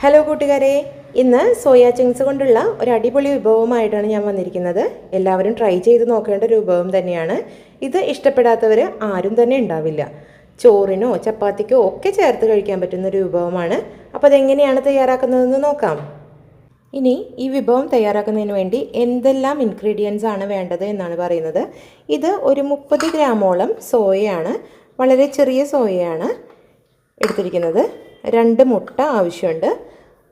Hello കൂട്ടുകാരെ. ഇന്ന് soya Ching's കൊണ്ടുള്ള ഒരു അടിപൊളി വിഭവമായിട്ടാണ് ഞാൻ വന്നിരിക്കുന്നത്. എല്ലാവരും ട്രൈ ചെയ്ത് നോക്കേണ്ട ഒരു വിഭവം തന്നെയാണ്. ഇത് ഇഷ്ടപ്പെടാത്തവർ ആരും തന്നെ ഉണ്ടാവില്ല. ചോറിനോ ചപ്പാത്തിക്കോ ഒക്കെ ചേർത്ത് കഴിക്കാൻ പറ്റുന്ന ഒരു വിഭവമാണ്. അപ്പോൾ അതെങ്ങനെയാണ് തയ്യാറാക്കുന്നതെന്ന് നോക്കാം. ഇനി ഈ വിഭവം തയ്യാറാക്കുന്നതിന് വേണ്ടി എന്തെല്ലാം ഇൻഗ്രീഡിയൻസ് ആണ് വേണ്ടത് എന്നാണ് പറയുന്നത്. ഇത് ഒരു മുപ്പത് ഗ്രാമോളം സോയയാണ് വളരെ ചെറിയ സോയയാണ് എടുത്തിരിക്കുന്നത്. രണ്ട് മുട്ട ആവശ്യമുണ്ട്.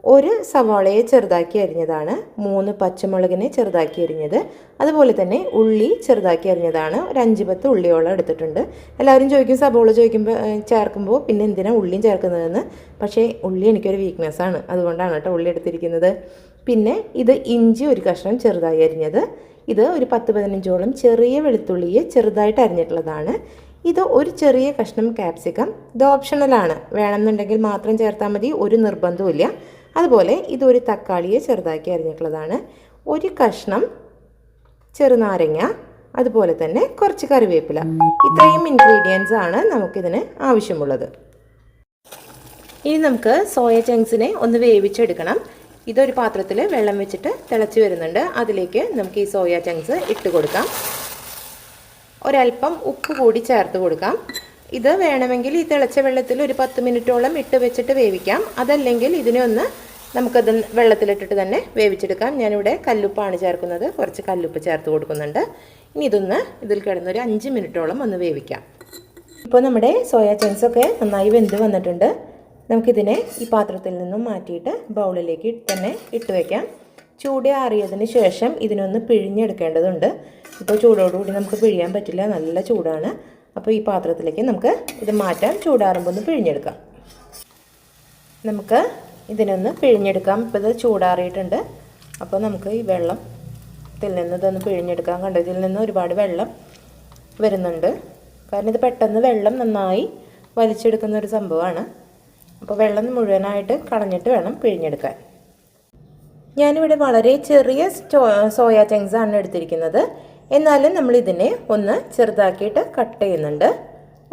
ഒരു സവാളയെ ചെറുതാക്കി അരിഞ്ഞതാണ്. മൂന്ന് പച്ചമുളകിനെ ചെറുതാക്കി അരിഞ്ഞത്. അതുപോലെ തന്നെ ഉള്ളി ചെറുതാക്കി അരിഞ്ഞതാണ്. ഒരു അഞ്ച് പത്ത് ഉള്ളിയോളം എടുത്തിട്ടുണ്ട്. എല്ലാവരും ചോദിക്കും സവാള ചോദിക്കുമ്പോൾ ചേർക്കുമ്പോൾ പിന്നെ എന്തിനാണ് ഉള്ളിയും ചേർക്കുന്നതെന്ന്? പക്ഷേ ഉള്ളി എനിക്കൊരു വീക്ക്നെസ് ആണ്. അതുകൊണ്ടാണ് കേട്ടോ ഉള്ളി എടുത്തിരിക്കുന്നത്. പിന്നെ ഇത് ഇഞ്ചി ഒരു കഷ്ണം ചെറുതായി അരിഞ്ഞത്. ഇത് ഒരു പത്ത് പതിനഞ്ചോളം ചെറിയ വെളുത്തുള്ളിയെ ചെറുതായിട്ട് അരിഞ്ഞിട്ടുള്ളതാണ്. ഇത് ഒരു ചെറിയ കഷ്ണം ക്യാപ്സിക്കം ഇത് ഓപ്ഷണലാണ് വേണമെന്നുണ്ടെങ്കിൽ മാത്രം ചേർത്താൽ മതി. ഒരു നിർബന്ധവുമില്ല. അതുപോലെ ഇതൊരു തക്കാളിയെ ചെറുതാക്കി അരിഞ്ഞിട്ടുള്ളതാണ്. ഒരു കഷ്ണം ചെറുനാരങ്ങ അതുപോലെ തന്നെ കുറച്ച് കറിവേപ്പില. ഇത്രയും ഇൻഗ്രീഡിയൻസ് ആണ് നമുക്കിതിന് ആവശ്യമുള്ളത്. ഇനി നമുക്ക് സോയ ചങ്ക്സിനെ ഒന്ന് വേവിച്ചെടുക്കണം. ഇതൊരു പാത്രത്തിൽ വെള്ളം വെച്ചിട്ട് തിളച്ച് വരുന്നുണ്ട്. അതിലേക്ക് നമുക്ക് ഈ സോയ ചങ്ക്സ് ഇട്ട് കൊടുക്കാം. ഒരല്പം ഉപ്പ് കൂടി ചേർത്ത് കൊടുക്കാം. ഇത് വേണമെങ്കിൽ ഈ തിളച്ച വെള്ളത്തിൽ ഒരു പത്ത് മിനിറ്റോളം ഇട്ട് വെച്ചിട്ട് വേവിക്കാം. അതല്ലെങ്കിൽ ഇതിനെ ഒന്ന് നമുക്കത് വെള്ളത്തിലിട്ടിട്ട് തന്നെ വേവിച്ചെടുക്കാം. ഞാനിവിടെ കല്ലുപ്പാണ് ചേർക്കുന്നത്. കുറച്ച് കല്ലുപ്പ് ചേർത്ത് കൊടുക്കുന്നുണ്ട്. ഇനി ഇതൊന്ന് ഇതിൽ കിടന്നൊരു അഞ്ച് മിനിറ്റോളം ഒന്ന് വേവിക്കാം. ഇപ്പോൾ നമ്മുടെ സോയാ ചങ്ക്സ് ഒക്കെ നന്നായി വെന്ത് വന്നിട്ടുണ്ട്. നമുക്കിതിനെ ഈ പാത്രത്തിൽ നിന്നും മാറ്റിയിട്ട് ബൗളിലേക്ക് തന്നെ ഇട്ട് വയ്ക്കാം ചൂട് ആറിയതിന് ശേഷം ഇതിനൊന്ന് പിഴിഞ്ഞെടുക്കേണ്ടതുണ്ട്. ഇപ്പോൾ ചൂടോടുകൂടി നമുക്ക് പിഴിയാൻ പറ്റില്ല. നല്ല ചൂടാണ്. അപ്പോൾ ഈ പാത്രത്തിലേക്ക് നമുക്ക് ഇത് മാറ്റാം. ചൂടാറുമ്പോൾ ഒന്ന് പിഴിഞ്ഞെടുക്കാം. നമുക്ക് ഇതിനൊന്ന് പിഴിഞ്ഞെടുക്കാം. ഇപ്പോൾ ഇത് ചൂടാറിയിട്ടുണ്ട്. അപ്പോൾ നമുക്ക് ഈ വെള്ളം ഇതിൽ നിന്ന് ഇതൊന്ന് പിഴിഞ്ഞെടുക്കാം. കണ്ടോ? ഇതിൽ നിന്ന് ഒരുപാട് വെള്ളം വരുന്നുണ്ട്. കാരണം ഇത് പെട്ടെന്ന് വെള്ളം നന്നായി വലിച്ചെടുക്കുന്ന ഒരു സംഭവമാണ്. അപ്പോൾ വെള്ളം മുഴുവനായിട്ട് കളഞ്ഞിട്ട് വേണം പിഴിഞ്ഞെടുക്കാൻ. ഞാനിവിടെ വളരെ ചെറിയ സോയ ചങ്ക്സ് ആണ് എടുത്തിരിക്കുന്നത്. എന്നാലും നമ്മൾ ഇതിനെ ഒന്ന് ചെറുതാക്കിയിട്ട് കട്ട് ചെയ്യുന്നുണ്ട്.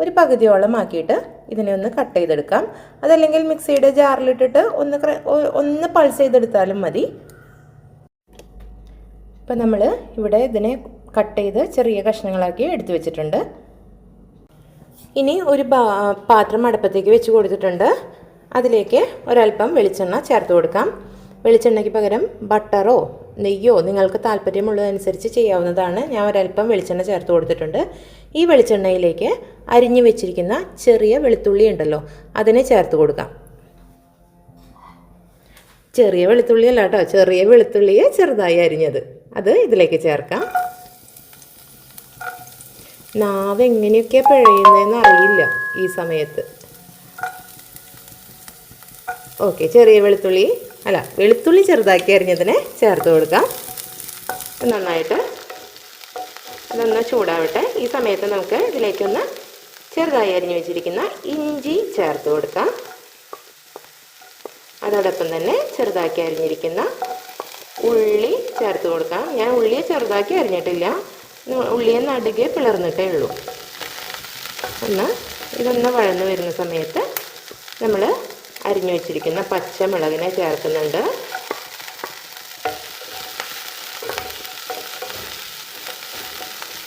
ഒരു പകുതിയോളം ആക്കിയിട്ട് ഇതിനെ ഒന്ന് കട്ട് ചെയ്തെടുക്കാം. അതല്ലെങ്കിൽ മിക്സിയുടെ ജാറിലിട്ടിട്ട് ഒന്ന് ഒന്ന് പൾസ് ചെയ്തെടുത്താലും മതി. ഇപ്പം നമ്മൾ ഇവിടെ ഇതിനെ കട്ട് ചെയ്ത് ചെറിയ കഷ്ണങ്ങളാക്കി എടുത്തു വെച്ചിട്ടുണ്ട്. ഇനി ഒരു പാത്രം അടുപ്പത്തേക്ക് വെച്ച് കൊടുത്തിട്ടുണ്ട്. അതിലേക്ക് ഒരല്പം വെളിച്ചെണ്ണ ചേർത്ത് കൊടുക്കാം. വെളിച്ചെണ്ണയ്ക്ക് പകരം ബട്ടറോ നെയ്യോ നിങ്ങൾക്ക് താല്പര്യമുള്ളതനുസരിച്ച് ചെയ്യാവുന്നതാണ്. ഞാൻ ഒരല്പം വെളിച്ചെണ്ണ ചേർത്ത് കൊടുത്തിട്ടുണ്ട്. ഈ വെളിച്ചെണ്ണയിലേക്ക് അരിഞ്ഞു വെച്ചിരിക്കുന്ന ചെറിയ വെളുത്തുള്ളി ഉണ്ടല്ലോ അതിനെ ചേർത്ത് കൊടുക്കാം. ചെറിയ വെളുത്തുള്ളി അല്ല കേട്ടോ ചെറിയ വെളുത്തുള്ളിയെ ചെറുതായി അരിഞ്ഞത്. അത് ഇതിലേക്ക് ചേർക്കാം. നാവ് എങ്ങനെയൊക്കെ പിഴയുന്നതെന്ന് അറിയില്ല ഈ സമയത്ത്. ഓക്കെ ചെറിയ വെളുത്തുള്ളി അല്ല വെളുത്തുള്ളി ചെറുതാക്കി അരിഞ്ഞതിനെ ചേർത്ത് കൊടുക്കാം. നന്നായിട്ട് അതൊന്ന് ചൂടാവട്ടെ. ഈ സമയത്ത് നമുക്ക് ഇതിലേക്കൊന്ന് ചെറുതായി അരിഞ്ഞു വെച്ചിരിക്കുന്ന ഇഞ്ചി ചേർത്ത് കൊടുക്കാം. അതോടൊപ്പം തന്നെ ചെറുതാക്കി അരിഞ്ഞിരിക്കുന്ന ഉള്ളി ചേർത്ത് കൊടുക്കാം. ഞാൻ ഉള്ളിയെ ചെറുതാക്കി അരിഞ്ഞിട്ടില്ല. ഉള്ളിയെ നടുകെ പിളർന്നിട്ടേ ഉള്ളൂ. ഒന്ന് ഇതൊന്ന് വഴന്ന് വരുന്ന സമയത്ത് നമ്മൾ അരിഞ്ഞു വെച്ചിരിക്കുന്ന പച്ചമുളകിനെ ചേർക്കുന്നുണ്ട്.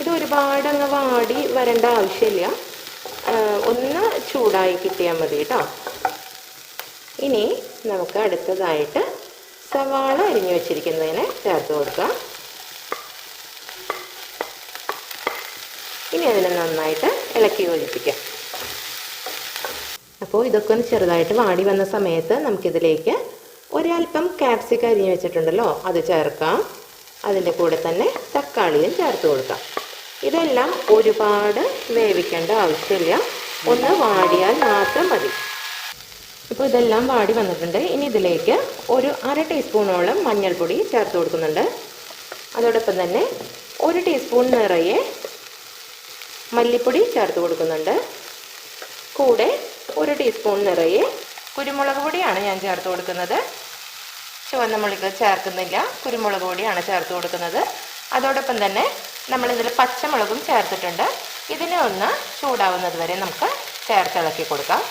ഇത് ഒരുപാട് അങ്ങ് വാടി വരേണ്ട ആവശ്യമില്ല. ഒന്ന് ചൂടായി കിട്ടിയാൽ മതി കേട്ടോ. ഇനി നമുക്ക് അടുത്തതായിട്ട് സവാള അരിഞ്ഞു വെച്ചിരിക്കുന്നതിനെ ചേർത്ത് കൊടുക്കാം. ഇനി അതിനെ നന്നായിട്ട് ഇളക്കി യോജിപ്പിക്കാം. അപ്പോൾ ഇതൊക്കെ ഒന്ന് ചെറുതായിട്ട് വാടി വന്ന സമയത്ത് നമുക്കിതിലേക്ക് ഒരൽപ്പം ക്യാപ്സിക്ക അരിഞ്ഞ് വെച്ചിട്ടുണ്ടല്ലോ അത് ചേർക്കാം. അതിന്റെ കൂടെ തന്നെ തക്കാളിയും ചേർത്ത് കൊടുക്കാം. ഇതെല്ലാം ഒരുപാട് വേവിക്കേണ്ട ആവശ്യമില്ല. ഒന്ന് വാടിയാൽ മാത്രം മതി. ഇപ്പോൾ ഇതെല്ലാം വാടി വന്നിട്ടുണ്ട്. ഇനി ഇതിലേക്ക് ഒരു അര ടീസ്പൂണോളം മഞ്ഞൾപ്പൊടി ചേർത്ത് കൊടുക്കുന്നുണ്ട്. അതോടൊപ്പം തന്നെ ഒരു ടീസ്പൂൺ നിറയെ മല്ലിപ്പൊടി ചേർത്ത് കൊടുക്കുന്നുണ്ട്. കൂടെ ഒരു ടീസ്പൂൺ നിറയെ കുരുമുളക് പൊടിയാണ് ഞാൻ ചേർത്ത് കൊടുക്കുന്നത്. ചുവന്ന മുളക് ചേർക്കുന്നില്ല. കുരുമുളക് പൊടിയാണ് ചേർത്ത് കൊടുക്കുന്നത്. അതോടൊപ്പം തന്നെ നമ്മളിതിൽ പച്ചമുളകും ചേർത്തിട്ടുണ്ട്. ഇതിനെ ഒന്ന് ചൂടാവുന്നത് വരെ നമുക്ക് ചേർത്തിളക്കി കൊടുക്കാം.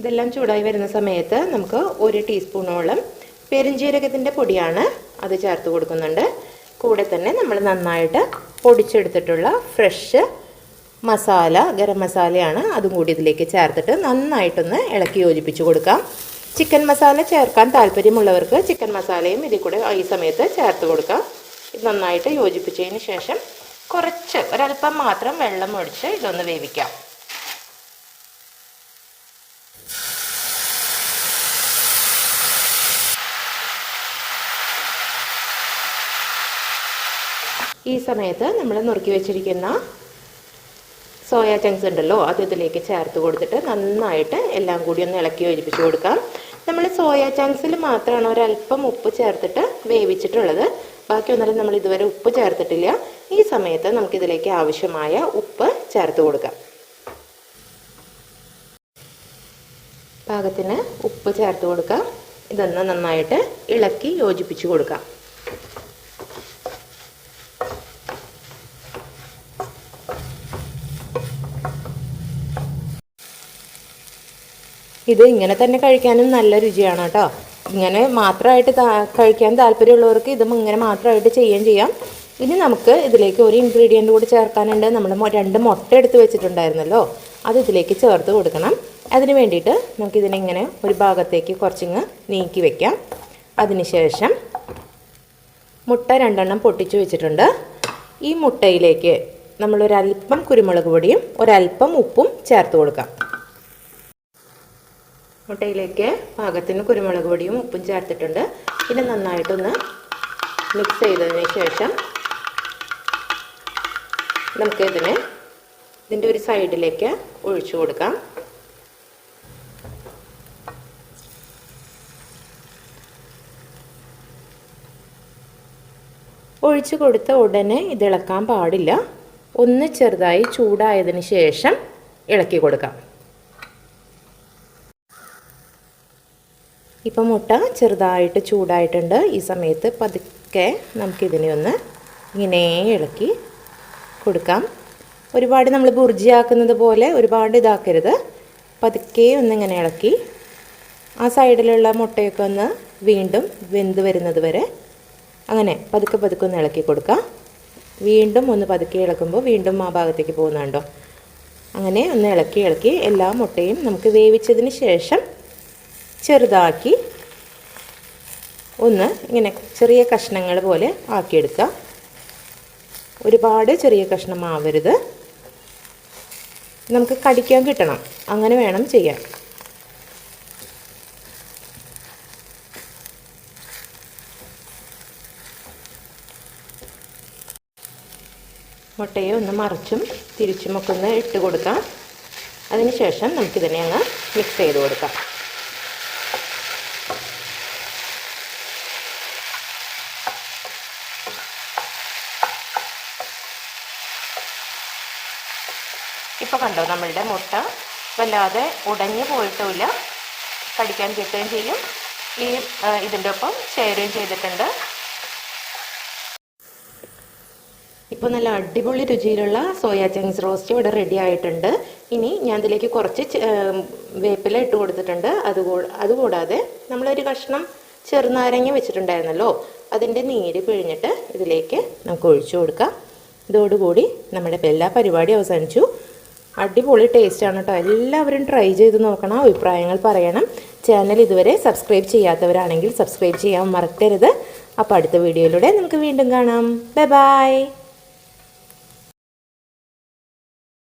ഇതെല്ലാം ചൂടായി വരുന്ന സമയത്ത് നമുക്ക് ഒരു ടീസ്പൂണോളം പെരുംജീരകത്തിന്റെ പൊടിയാണ് അത് ചേർത്ത് കൊടുക്കുന്നുണ്ട്. കൂടെ തന്നെ നമ്മൾ നന്നായിട്ട് പൊടിച്ചെടുത്തിട്ടുള്ള ഫ്രഷ് മസാല ഗരം മസാലയാണ് അതും കൂടി ഇതിലേക്ക് ചേർത്തിട്ട് നന്നായിട്ടൊന്ന് ഇളക്കി യോജിപ്പിച്ച് കൊടുക്കാം. ചിക്കൻ മസാല ചേർക്കാൻ താല്പര്യമുള്ളവർക്ക് ചിക്കൻ മസാലയും ഇതിൽ കൂടെ ഈ സമയത്ത് ചേർത്ത് കൊടുക്കാം. ഇത് നന്നായിട്ട് യോജിപ്പിച്ചതിന് ശേഷം കുറച്ച് ഒരല്പം മാത്രം വെള്ളം ഒഴിച്ച് ഇതൊന്ന് വേവിക്കാം. ഈ സമയത്ത് നമ്മൾ നുറുക്കി വെച്ചിരിക്കുന്ന സോയ ചങ്ക്സ് ഉണ്ടല്ലോ അത് ഇതിലേക്ക് ചേർത്ത് കൊടുത്തിട്ട് നന്നായിട്ട് എല്ലാം കൂടി ഒന്ന് ഇളക്കി യോജിപ്പിച്ച് കൊടുക്കാം. നമ്മൾ സോയാ ചങ്ക്സിൽ മാത്രമാണ് ഒരല്പം ഉപ്പ് ചേർത്തിട്ട് വേവിച്ചിട്ടുള്ളത്. ബാക്കിയൊന്നും നമ്മൾ ഇതുവരെ ഉപ്പ് ചേർത്തിട്ടില്ല. ഈ സമയത്ത് നമുക്കിതിലേക്ക് ആവശ്യമായ ഉപ്പ് ചേർത്ത് കൊടുക്കാം. പാകത്തിന് ഉപ്പ് ചേർത്ത് കൊടുക്കാം. ഇതൊന്ന് നന്നായിട്ട് ഇളക്കി യോജിപ്പിച്ച് കൊടുക്കാം. ഇത് ഇങ്ങനെ തന്നെ കഴിക്കാനും നല്ല രുചിയാണ് കേട്ടോ. ഇങ്ങനെ മാത്രമായിട്ട് കഴിക്കാൻ താല്പര്യമുള്ളവർക്ക് ഇതും ഇങ്ങനെ മാത്രമായിട്ട് ചെയ്യുകയും ചെയ്യാം. ഇനി നമുക്ക് ഇതിലേക്ക് ഒരു ഇൻഗ്രീഡിയന്റ് കൂടി ചേർക്കാനുണ്ട്. നമ്മൾ രണ്ട് മുട്ട എടുത്ത് വെച്ചിട്ടുണ്ടായിരുന്നല്ലോ. അത് ഇതിലേക്ക് ചേർത്ത് കൊടുക്കണം. അതിന് വേണ്ടിയിട്ട് നമുക്കിതിനെ ഇങ്ങനെ ഒരു ഭാഗത്തേക്ക് കുറച്ചിങ്ങ് നീക്കി വെക്കാം. അതിനുശേഷം മുട്ട രണ്ടെണ്ണം പൊട്ടിച്ച് വെച്ചിട്ടുണ്ട്. ഈ മുട്ടയിലേക്ക് നമ്മളൊരല്പം കുരുമുളക് പൊടിയും ഒരല്പം ഉപ്പും ചേർത്ത് കൊടുക്കാം. മുട്ടയിലേക്ക് പാകത്തിന് കുരുമുളക് പൊടിയും ഉപ്പും ചേർത്തിട്ടുണ്ട്. പിന്നെ നന്നായിട്ടൊന്ന് മിക്സ് ചെയ്തതിന് ശേഷം നമുക്കിതിന് ഇതിന്റെ ഒരു സൈഡിലേക്ക് ഒഴിച്ചു കൊടുക്കാം. ഒഴിച്ചു കൊടുത്ത ഉടനെ ഇതിളക്കാൻ പാടില്ല. ഒന്ന് ചെറുതായി ചൂടായതിന് ശേഷം ഇളക്കി കൊടുക്കാം. ഇപ്പം മുട്ട ചെറുതായിട്ട് ചൂടായിട്ടുണ്ട്. ഈ സമയത്ത് പതുക്കെ നമുക്കിതിനെ ഒന്ന് ഇങ്ങനെ ഇളക്കി കൊടുക്കാം. ഒരുപാട് നമ്മൾ ബുർജിയാക്കുന്നത് പോലെ ഒരുപാട് ഇതാക്കരുത്. പതുക്കെ ഒന്നിങ്ങനെ ഇളക്കി ആ സൈഡിലുള്ള മുട്ടയൊക്കെ ഒന്ന് വീണ്ടും വെന്ത് വരുന്നത് വരെ അങ്ങനെ പതുക്കെ പതുക്കെ ഒന്ന് ഇളക്കി കൊടുക്കാം. വീണ്ടും ഒന്ന് പതുക്കെ ഇളക്കുമ്പോൾ വീണ്ടും ആ ഭാഗത്തേക്ക് പോകുന്നുണ്ടോ? അങ്ങനെ ഒന്ന് ഇളക്കി ഇളക്കി എല്ലാ മുട്ടയും നമുക്ക് വേവിച്ചതിന് ശേഷം ചെറുതാക്കി ഒന്ന് ഇങ്ങനെ ചെറിയ കഷ്ണങ്ങൾ പോലെ ആക്കിയെടുക്കുക ഒരുപാട് ചെറിയ കഷ്ണമാവരുത്. നമുക്ക് കടിക്കാൻ കിട്ടണം. അങ്ങനെ വേണം ചെയ്യാൻ. മുട്ടയെ ഒന്ന് മറിച്ചും തിരിച്ചുമൊക്കെ ഒന്ന് ഇട്ട് കൊടുക്കാം. അതിനുശേഷം നമുക്കിതിനെ അങ്ങ് മിക്സ് ചെയ്ത് കൊടുക്കാം. ഇപ്പോൾ കണ്ടോ നമ്മളുടെ മുട്ട വല്ലാതെ ഉടഞ്ഞു പോയിട്ടുമില്ല കടിക്കാൻ കിട്ടുകയും ചെയ്യും. ഈ ഇതിന്റെ ഒപ്പം ചേരുകയും ചെയ്തിട്ടുണ്ട്. ഇപ്പോൾ നല്ല അടിപൊളി രുചിയിലുള്ള സോയാ ചങ്ക്സ് റോസ്റ്റ് ഇവിടെ റെഡി ആയിട്ടുണ്ട്. ഇനി ഞാൻ ഇതിലേക്ക് കുറച്ച് വേപ്പില ഇട്ട് കൊടുത്തിട്ടുണ്ട്. അതുകൂ- അതുകൂടാതെ നമ്മളൊരു കഷ്ണം ചെറുനാരങ്ങ വെച്ചിട്ടുണ്ടായിരുന്നല്ലോ അതിന്റെ നീര് പിഴിഞ്ഞിട്ട് ഇതിലേക്ക് നമുക്ക് ഒഴിച്ചു കൊടുക്കാം. ഇതോടുകൂടി നമ്മുടെ എല്ലാ പരിപാടിയും അവസാനിച്ചു. അടിപൊളി ടേസ്റ്റാണ് കേട്ടോ എല്ലാവരും ട്രൈ ചെയ്ത് നോക്കണം അഭിപ്രായങ്ങൾ പറയണം. ചാനൽ ഇതുവരെ സബ്സ്ക്രൈബ് ചെയ്യാത്തവരാണെങ്കിൽ സബ്സ്ക്രൈബ് ചെയ്യാൻ മറക്കരുത്. അപ്പോൾ അടുത്ത വീഡിയോയിലൂടെ നമുക്ക് വീണ്ടും കാണാം. Bye bye